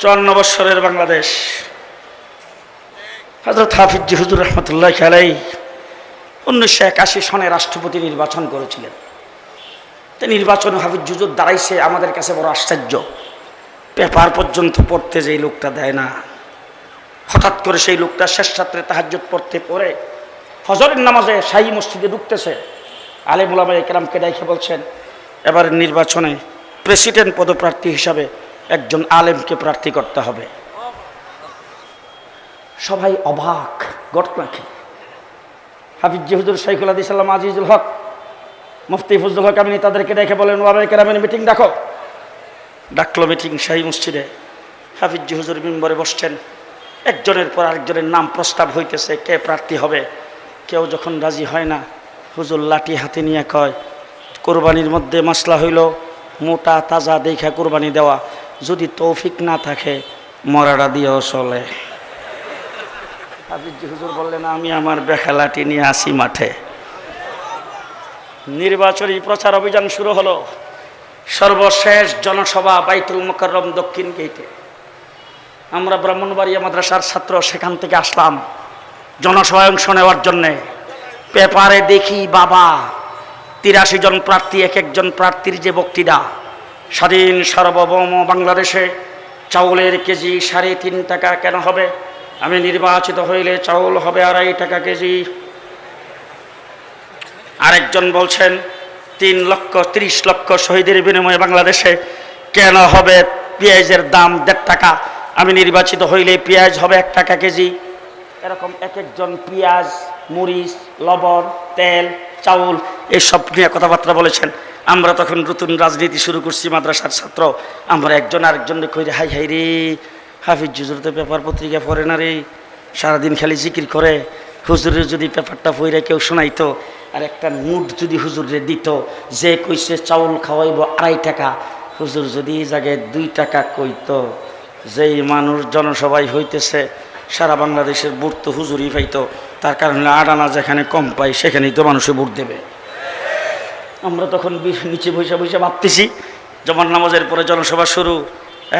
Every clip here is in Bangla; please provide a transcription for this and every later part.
চুয়ান্ন বৎসরের বাংলাদেশ। হজরত হাফিজ হুজুর রহমতুল্লাহ খেলাই উনিশশো একাশি সনে রাষ্ট্রপতি নির্বাচন করেছিলেন। তো নির্বাচন হাফিজ হুজুর দাঁড়াইছে, আমাদের কাছে বড় আশ্চর্য। পেপার পর্যন্ত পড়তে যেই লোকটা দেয় না। হঠাৎ করে সেই লোকটা শেষ রাত্রে তাহাজ্জুদ পড়তে পড়ে ফজরের নামাজে শাহী মসজিদে ঢুকতেছে। আলেমুলামা একরামকে ডাইকে বলছেন এবার নির্বাচনে প্রেসিডেন্ট পদপ্রার্থী হিসাবে একজন আলেমকে প্রার্থী করতে হবে। সবাই অবাক ঘটনা কি হাফিজ হুজুর শাইখুল আদি সাল্লাম আজিজুল হক, মুফতি ফজলুল হক আমিনী তাদেরকে ডেকে বলেন ওয়াবে কেরামের মিটিং ডাকো। ডাকলো মিটিং শাহী মসজিদে। হাফিজ হুজুর মেম্বরে বসছেন। একজনের পর আরেকজনের নাম প্রস্তাব হইতেছে, কে প্রার্থী হবে? কেউ যখন রাজি হয় না, হুজুর লাঠি হাতে নিয়ে কয়, কোরবানির মধ্যে মশলা হইল, মোটা তাজা দেখা কোরবানি দেওয়া। যদি তৌফিক না থাকে মরাটা দিয়েও চলে। হুজুর বললেন, আমি আমার বেখালাটি নিয়ে আসি মাঠে। নির্বাচনী প্রচার অভিযান শুরু হলো। সর্বশেষ জনসভা বাইতুল মোকাররম দক্ষিণ গেইটে। আমরা ব্রাহ্মণবাড়িয়া মাদ্রাসার ছাত্র, সেখান থেকে আসলাম জনসভায় অংশ নেওয়ার জন্যে। পেপারে দেখি বাবা, তিরাশি জন প্রার্থী, এক একজন প্রার্থীর যে বক্তৃতা। স্বাধীন সার্বভৌম বাংলাদেশে চাউলের কেজি সাড়ে তিন টাকা কেন হবে? আমি নির্বাচিত হইলে চাউল হবে আড়াই টাকা কেজি। আরেকজন বলছেন, তিন লক্ষ ত্রিশ লক্ষ শহীদের বিনিময়ে বাংলাদেশে কেন হবে পেঁয়াজের দাম দেড় টাকা? আমি নির্বাচিত হইলে পেঁয়াজ হবে এক টাকা কেজি। এরকম এক একজন পেঁয়াজ, মরিচ, লবণ, তেল, চাউল, এসব নিয়ে কথাবার্তা বলেছেন। আমরা তখন নতুন রাজনীতি শুরু করছি, মাদ্রাসার ছাত্র। আমরা একজন আরেকজনকে কই হাই হাই রে, হাফিজ জুজুর তো পেপার পত্রিকা পড়ে না রে। সারাদিন খালি জিকির করে। হুজুরের যদি পেপারটা পইরা কেউ শোনাইতো, আর একটা নোট যদি হুজুরে দিত, যে কইছে চাউল খাওয়াইব আড়াই টাকা, হুজুর যদি এই জায়গায় দুই টাকা কইতো, যেই মানুষ জনসভায় হইতেছে, সারা বাংলাদেশের বুট তো হুজুরই পাইতো। তার কারণে আডানা যেখানে কম পাই সেখানেই তো মানুষে বুট দেবে। আমরা তখন নিচে বসে বসে ভাবতেছি জমান নামাজের পরে জনসভা শুরু,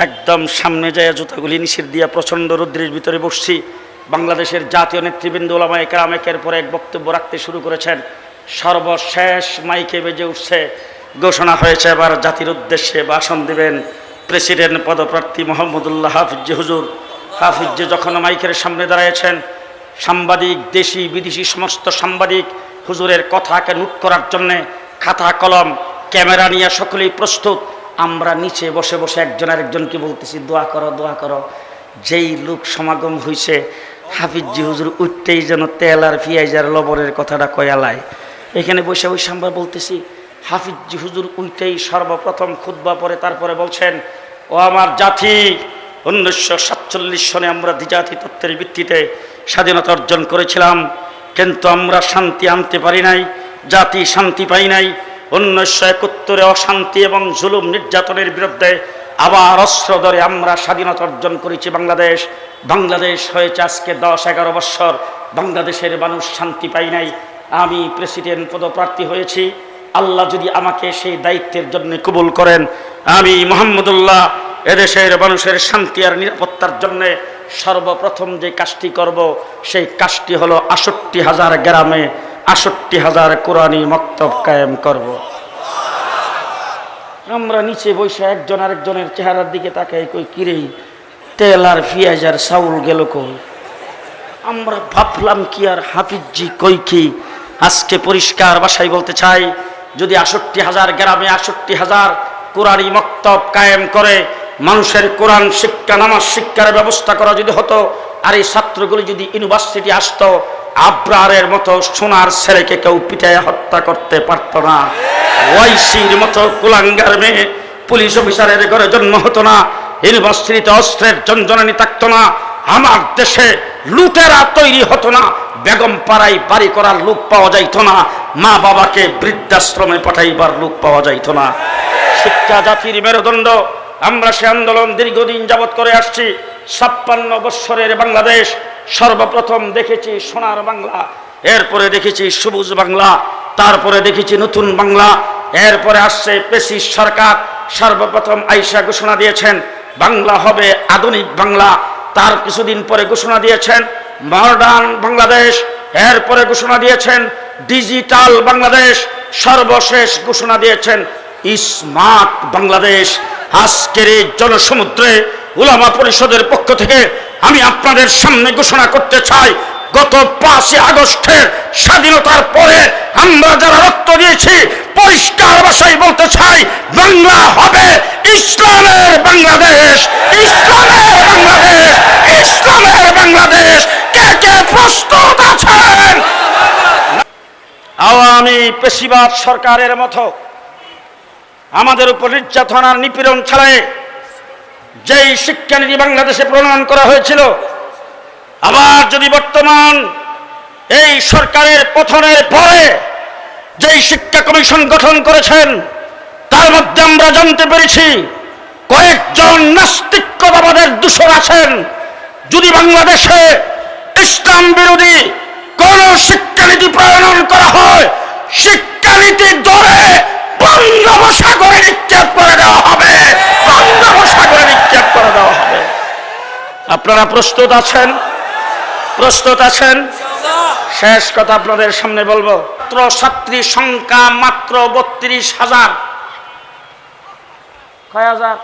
একদম সামনে যায় জুতাগুলি নিষেধ দিয়া প্রচণ্ড রৌদ্রের ভিতরে বসছি। বাংলাদেশের জাতীয় নেতৃবৃন্দ ওলামা একরাম একের পর এক বক্তব্য রাখতে শুরু করেছেন। সর্বশেষ মাইকে বেজে উঠছে, ঘোষণা হয়েছে এবার জাতির উদ্দেশ্যে ভাষণ দিবেন প্রেসিডেন্ট পদপ্রার্থী মোহাম্মদুল্লাহ হাফিজ হুজুর। হাফিজ যখন মাইকের সামনে দাঁড়িয়েছেন সাংবাদিক, দেশি, বিদেশি, সমস্ত সাংবাদিক হুজুরের কথাকে নোট করার জন্যে খাতা, কলম, ক্যামেরা নিয়ে সকলেই প্রস্তুত। আমরা নিচে বসে বসে একজন আরেকজনকে বলতেছি, দোয়া করো দোয়া করো। যেই লোক সমাগম হইছে, হাফিজি হুজুর উঠতেই যেন তেল আর আর লবণের কথাটা কয়ালায় এখানে বসে বসে আমরা বলতেছি, হাফিজি হুজুর উইটাই সর্বপ্রথম খুদ্া পরে তারপরে বলছেন, ও আমার জাতি, উনিশশো সাতচল্লিশ সনে আমরা দ্বিজাতি তত্ত্বের ভিত্তিতে স্বাধীনতা অর্জন করেছিলাম, কিন্তু আমরা শান্তি আনতে পারি নাই। জাতি শান্তি পাই নাই। উনিশশো একাত্তরে অশান্তি এবং জুলুম নির্যাতনের বিরুদ্ধে আবার অস্ত্র ধরে আমরা স্বাধীনতা অর্জন করেছি বাংলাদেশ। বাংলাদেশ হয়েছে আজকে দশ এগারো বৎসর বাংলাদেশের মানুষ শান্তি পাই নাই। আমি প্রেসিডেন্ট পদপ্রার্থী হয়েছি। আল্লাহ যদি আমাকে সেই দায়িত্বের জন্য কবুল করেন, আমি মোহাম্মদুল্লাহ, এদেশের মানুষের শান্তি আর নিরাপত্তার জন্যে সর্বপ্রথম যে কাজটি করব, সেই কাজটি হলো আষট্টি হাজার গ্রামে আষট্টি হাজার কোরআনি মক্তব কায়েম করব। আমরা নিচে বসে একজন আরেকজনের চেহারার দিকে তাকাই, কই কিরে তেল আর পেঁয়াজ আর চাউল গেল কই? আমরা ভাবলাম, কি আর হাফিজি কই কি? আজকে পরিষ্কার বাসায় বলতে চাই, যদি আষট্টি হাজার গ্রামে আষট্টি হাজার কোরআনী মক্তব কায়েম করে, মানুষের কোরআন শিক্ষা, নামাজ শিক্ষার ব্যবস্থা করা যদি হতো, আর এই ছাত্রগুলি যদি ইউনিভার্সিটি আসতো আব্রারের মতো সোনার ছেলেকে কেউ পিটায় হত্যা করতে পারতো না। ওয়াইসির মতো কুলাঙ্গার মেয়ে পুলিশ অফিসারের ঘরে জন্ম হতো না। ইউনিভার্সিটিতে অস্ত্রের জঞ্জনানি থাকতো না। আমার দেশে লুটেরা তৈরি হতো না। বেগম পাড়াই বাড়ি করার লোক পাওয়া যাইতো না। মা বাবাকে বৃদ্ধাশ্রমে পাঠাইবার লোক পাওয়া যাইত না। শিক্ষা জাতির মেরুদণ্ড। আমরা সে আন্দোলন দীর্ঘদিন যাবৎ করে আসছি। ছাপ্পান্ন বৎসরের বাংলাদেশ। সর্বপ্রথম দেখেছি সোনার বাংলা, এরপরে দেখেছি সবুজ বাংলা, তারপরে দেখেছি নতুন বাংলা, এরপরে আসছে পেশিস সরকার, সর্বপ্রথম আইসা ঘোষণা দিয়েছেন, বাংলা হবে আধুনিক বাংলা, তার কিছুদিন পরে ঘোষণা দিয়েছেন মডার্ন বাংলাদেশ, এরপরে ঘোষণা দিয়েছেন ডিজিটাল বাংলাদেশ, সর্বশেষ ঘোষণা দিয়েছেন স্মার্ট বাংলাদেশ। আজকের এই জনসমুদ্রে উলামা পরিষদের পক্ষ থেকে আমি আপনাদের সামনে ঘোষণা করতে চাই, গত পাঁচই আগস্টের স্বাধীনতার পরে আমরা যারা রক্ত দিয়েছি, পরিষ্কার ভাষায় বলতে চাই, বাংলা হবে ইসলামের বাংলাদেশ ইসলামের বাংলাদেশ ইসলামের বাংলাদেশ। কে কে প্রস্তুত আছেন? আওয়ামী পেশিবাদ সরকারের মতো আমাদের উপর নির্যাতন আর নিপীড়ন ছাড়াই যেই শিক্ষানীতি বাংলাদেশে প্রণয়ন করা হয়েছিল, আবার যদি বর্তমান এই সরকারের পতনের পরে যেই শিক্ষা কমিশন গঠন করেছেন, তার মধ্যে আমরা জানতে পেরেছি কয়েকজন নাস্তিক্যবাদের দূষণ আছেন। যদি বাংলাদেশে ইসলাম বিরোধী কোন শিক্ষানীতি প্রণয়ন করা হয় শিক্ষানীতি ধরে বঙ্গোপসাগরে নিক্ষেপ করে আপনারা প্রস্তুত আছেন? প্রস্তুত আছেন? শেষ কথা আপনাদের সামনে বলব। ছাত্র সংখ্যা মাত্র বত্রিশ হাজার। হাজার?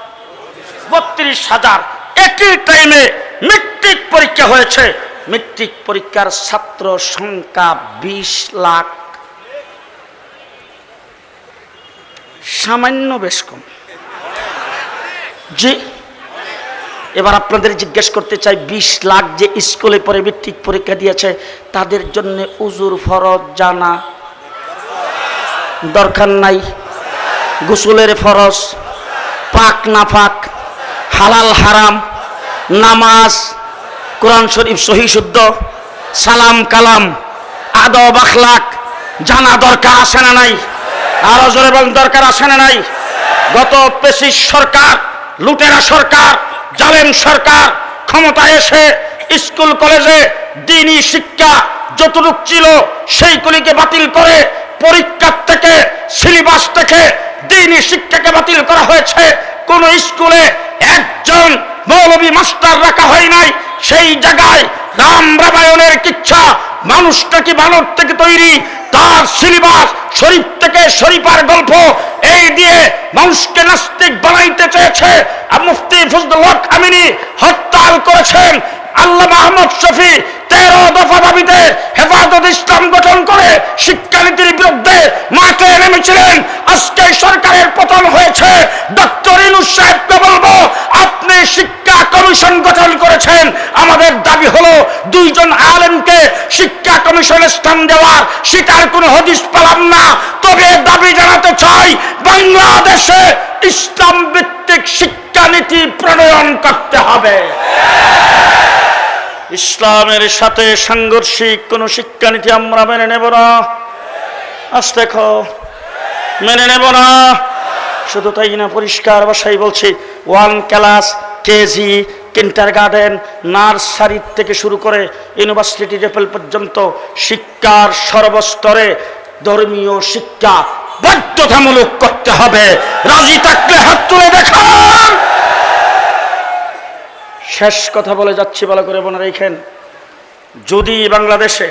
বত্রিশ হাজার। একই টাইমে মেট্রিক পরীক্ষা হয়েছে। মেট্রিক পরীক্ষার ছাত্র সংখ্যা বিশ লাখ। সামান্য বেশ কম। জি? এবার আপনাদের জিজ্ঞেস করতে চাই, বিশ লাখ যে স্কুলে পরে মেট্রিক পরীক্ষা দিয়েছে, তাদের জন্য উজুর ফরজ জানা? দরকার নাই। গোসলের ফরজ, পাক না পাক, হালাল হারাম, নামাজ, কোরআন শরীফ সহি শুদ্ধ, সালাম কালাম, আদব আখলাক, জানা দরকার আছে না নাই? আরও জোরে বলেন, দরকার আছে না নাই? গত পেশিস সরকার, লুটেরা সরকার জালেম সরকার ক্ষমতায় এসে স্কুল, কলেজে দিনই শিক্ষা যতটুক ছিল সেইগুলিকে বাতিল করে পরীক্ষার থেকে, সিলেবাস থেকে দিনই শিক্ষাকে বাতিল করা হয়েছে। কোন স্কুলে একজন মৌলবী মাস্টার রাখা হয় নাই। সেই জায়গায় রাম রামায়ণের কিচ্ছা, মানুষটা কি বানর থেকে তৈরি? তার সিলেবাস, শরীফ থেকে শরীফার গল্প, এই দিয়ে মানুষকে নাস্তিক বানাইতে চেয়েছে। মুফতি ফজলুল হক হরতাল করেছেন আল্লাহ মাহমুদ শফি তেরো দফা দাবিতে হেফাজত ইসলাম গঠন করে শিক্ষানীতির বিরুদ্ধে মাঠে নেমেছিলেন। আজকে সরকারের পতন হয়েছে। ডক্টর ইনুস সাহেবকে বলব, আপনি শিক্ষা কমিশন আমাদের দাবি হলো দুইজন আলেমকে শিক্ষা কমিশনের স্থান দেওয়ার। সেটার কোনো হদিস পেলাম না। তবে দাবি জানাতে চাই, বাংলাদেশে ইসলাম ভিত্তিক শিক্ষানীতি প্রণয়ন করতে হবে। ইসলামের সাথে সাংঘর্ষিক কোন শিক্ষানীতি আমরা মেনে নেব না। আজ দেখো, মেনে নেব না। শুধু তাই না, পরিষ্কার ভাষায় বলছি one class KG kindergarten nursery থেকে শুরু করে ইউনিভার্সিটি লেভেল পর্যন্ত শিক্ষার সর্বস্তরে ধর্মীয় শিক্ষা বাধ্যতামূলক করতে হবে। রাজি থাকলে হাত তুলে দেখান। শেষ কথা বলে যাচ্ছি, ভালো করে মনে রেখেন। যদি বাংলাদেশে